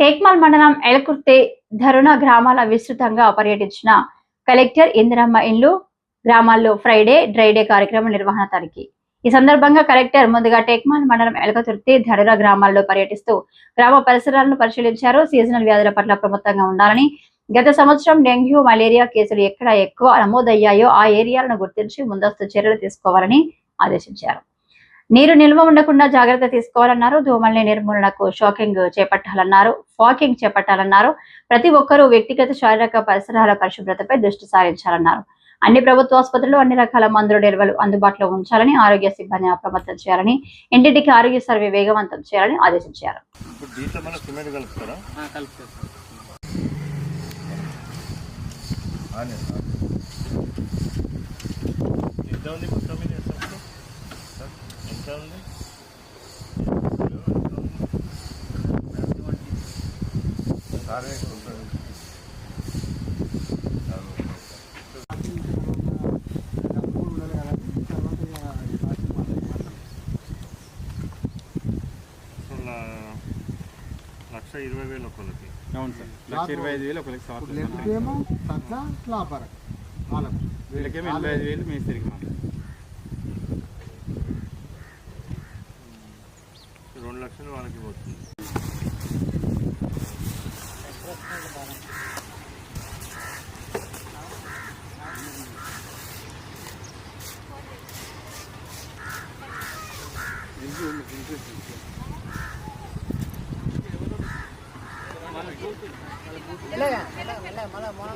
టేక్మాల్ మండలం ఎలకుర్తే ధరుణ గ్రామాల విస్తృతంగా పర్యటించిన కలెక్టర్ ఇందిరమ్మ ఇండ్లు గ్రామాల్లో ఫ్రైడే డ్రైడే కార్యక్రమం నిర్వహణ తనిఖీ. ఈ సందర్భంగా కలెక్టర్ ముందుగా టేక్మాల్ మండలం ఎలకతుర్తి ధరుణ గ్రామాల్లో పర్యటిస్తూ గ్రామ పరిసరాలను పరిశీలించారు. సీజనల్ వ్యాధుల పట్ల ప్రమత్తంగా ఉండాలని గత సంవత్సరం డెంగ్యూ మలేరియా కేసులు ఎక్కడ ఎక్కువ నమోదయ్యాయో ఆ ఏరియాలను గుర్తించి ముందస్తు చర్యలు తీసుకోవాలని ఆదేశించారు. నీరు నిల్వ ఉండకుండా జాగ్రత్త తీసుకోవాలన్నారు. దోమల్ని నిర్మూలనకు షాకింగ్ చేపట్టాలన్నారు. ఫాకింగ్ చేపట్టాలన్నారు. ప్రతి ఒక్కరూ వ్యక్తిగత శారీరక పరిసరాల పరిశుభ్రతపై దృష్టి సారించాలన్నారు. అన్ని ప్రభుత్వ ఆసుపత్రులు అన్ని రకాల మందుల నిల్వలు అందుబాటులో ఉంచాలని ఆరోగ్య సిబ్బందిని అప్రమత్తం చేయాలని ఇంటింటికి ఆరోగ్య సర్వే వేగవంతం చేయాలని ఆదేశించారు. కలుపుతారా కలుపుతారు ఆనే ఎంత ఉంది మొత్తం మీద ఎంత ఉంది? సార్, ఎంత ఉంది సరే లక్ష ఇరవై వేలు ఒకళ్ళకి. అవును సార్. లక్ష ఇరవై ఐదు వేలు ఒకరికి సంవత్సరం లెఫ్ట్ ఏమో లాపర వాళ్ళకు వీళ్ళకేమో ఎనభై ఐదు వేలు మేస్త్రికి ఆలోచన వాళ్ళకి వస్తుంది మెల్లగా మెల్లగా మళ్ళీ మొన్న